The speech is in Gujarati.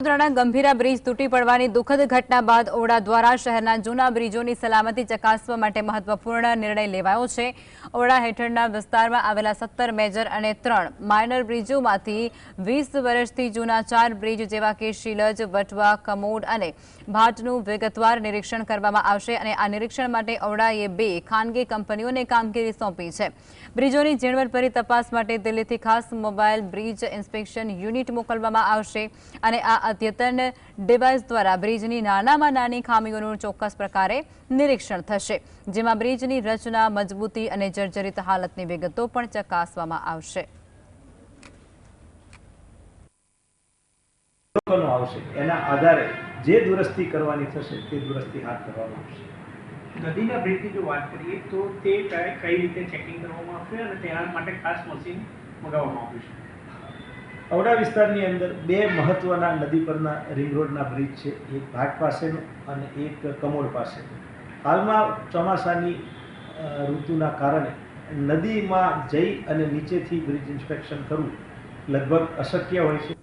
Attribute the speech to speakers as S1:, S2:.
S1: ગંભીરા બ્રિજ તૂટી પડવાની દુઃખદ ઘટના બાદ ઓડા દ્વારા શહેરના જૂના બ્રિજોની સલામતી ચકાસવા માટે મહત્વપૂર્ણ નિર્ણય લેવાયો છે. ઓડા હેઠળના વિસ્તારમાં આવેલા સત્તર મેજર અને ત્રણ માઇનર બ્રિજોમાંથી વીસ વર્ષથી જૂના ચાર બ્રિજ જેવા કે શીલજ, વટવા, કમોડ અને ભાટનું વિગતવાર નિરીક્ષણ કરવામાં આવશે અને આ નિરીક્ષણ માટે ઓરડાએ બે ખાનગી કંપનીઓને કામગીરી સોંપી છે. બ્રિજોની ઝીણવટભરી તપાસ માટે દિલ્હીથી ખાસ મોબાઈલ બ્રિજ ઇન્સ્પેક્શન યુનિટ મોકલવામાં આવશે અને આ અદ્યતન ડિવાઇસ દ્વારા બ્રિજની નાનામાં નાની ખામીઓનું ચોક્કસ પ્રકારે નિરીક્ષણ થશે જેમાં બ્રિજની રચના મજબૂતી અને જર્જરિત હાલતની વિગતો પણ ચકાસવામાં આવશે.
S2: આવશે. એના આધારે જે દુરસ્તી કરવાની થશે તે દુરસ્તી હાથ ધરવામાં આવશે.
S3: નદીના બ્રિજની જો વાત કરીએ તો તે કઈ કઈ રીતે ચેકિંગ કરવામાં આવશે અને તેના માટે ખાસ મશીન મગાવવામાં આવ્યું છે
S2: ઔડા વિસ્તારની અંદર બે મહત્ત્વના નદી પરના રિંગ રોડના બ્રિજ છે. એક ઘાટ પાસેનો અને એક કમોડ પાસેનો. હાલમાં ચોમાસાની ઋતુના કારણે નદીમાં જઈ અને નીચેથી બ્રિજ ઇન્સ્પેક્શન કરવું લગભગ અશક્ય હોય છે.